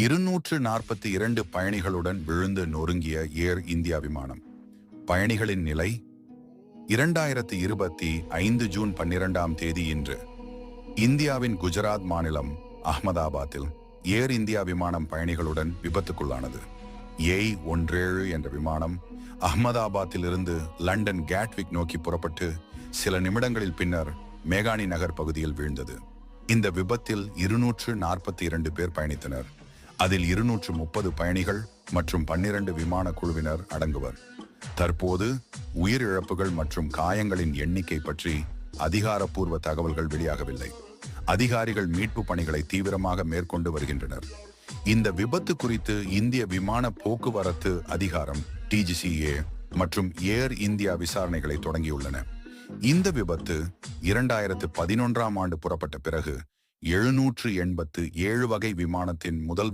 இருநூற்று நாற்பத்தி இரண்டு பயணிகளுடன் விழுந்து நொறுங்கிய ஏர் இந்தியா விமானம். பயணிகளின் நிலை இரண்டாயிரத்தி இருபத்தி ஐந்து ஜூன் பன்னிரெண்டாம் தேதி இன்று. இந்தியாவின் குஜராத் மாநிலம் அஹ்மதாபாத்தில் ஏர் இந்தியா விமானம் பயணிகளுடன் விபத்துக்குள்ளானது. ஏய் ஒன்றேழு என்ற விமானம் அஹ்மதாபாத்தில் இருந்து லண்டன் கேட்விக் நோக்கி புறப்பட்டு சில நிமிடங்களில் பின்னர் மேகானி நகர் பகுதியில் வீழ்ந்தது. இந்த விபத்தில் இருநூற்று நாற்பத்தி இரண்டு பேர் பயணித்தனர். அதில் இருநூற்று முப்பது பயணிகள் மற்றும் பன்னிரண்டு விமான குழுவினர் அடங்குவர். தற்போது உயிரிழப்புகள் மற்றும் காயங்களின் எண்ணிக்கை பற்றி அதிகாரப்பூர்வ தகவல்கள் வெளியாகவில்லை. அதிகாரிகள் மீட்பு பணிகளை தீவிரமாக மேற்கொண்டு வருகின்றனர். இந்த விபத்து குறித்து இந்திய விமான போக்குவரத்து அதிகாரம் டிஜிசிஏ மற்றும் ஏர் இந்தியா விசாரணைகளை தொடங்கியுள்ளன. இந்த விபத்து இரண்டாயிரத்து பதினொன்றாம் ஆண்டு புறப்பட்ட பிறகு எழுநூற்று எண்பத்து ஏழு வகை விமானத்தின் முதல்